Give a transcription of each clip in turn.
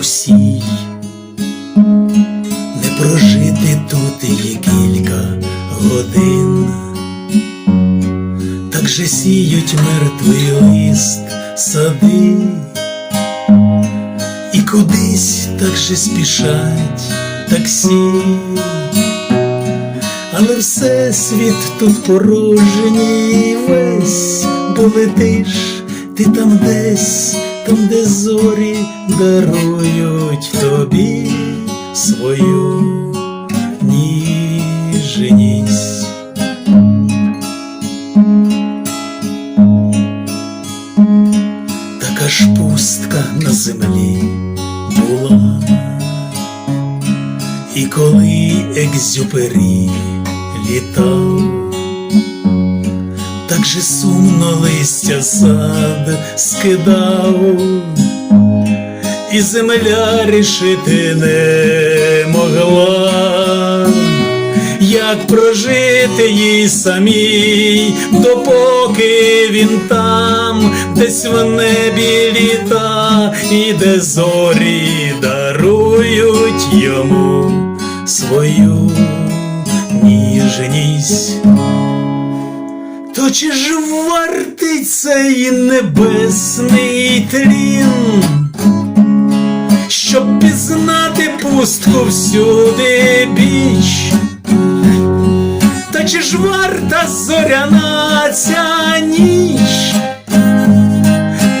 усій, не прожити тут і кілька годин, так же сіють мертвий лист сади, і кудись так же спішать таксі. Але все світ тут порожній весь, бо ти там десь, там, де зорі дарують тобі свою ніжність. Така ж пустка на землі була. І коли екзюпері літав, так же сумно листя сад скидав, і земля рішити не могла, як прожити їй самій, допоки він там, десь в небі літа, і де зорі дарують йому свою ніжність. То чи ж вартий цей небесний тлін, щоб пізнати пустку всюди біч? Та чи ж варта зоряна ця ніч,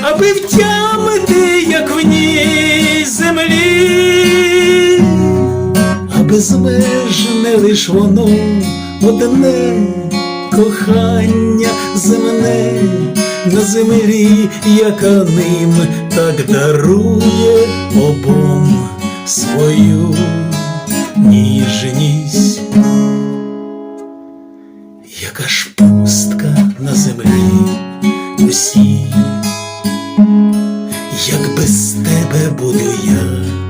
аби втямити, як в ній землі, а безмежне лиш воно одне кохання земне. На землі, яка ним так дарує обом свою ніжність, яка ж пустка на землі усі, як без тебе буду я.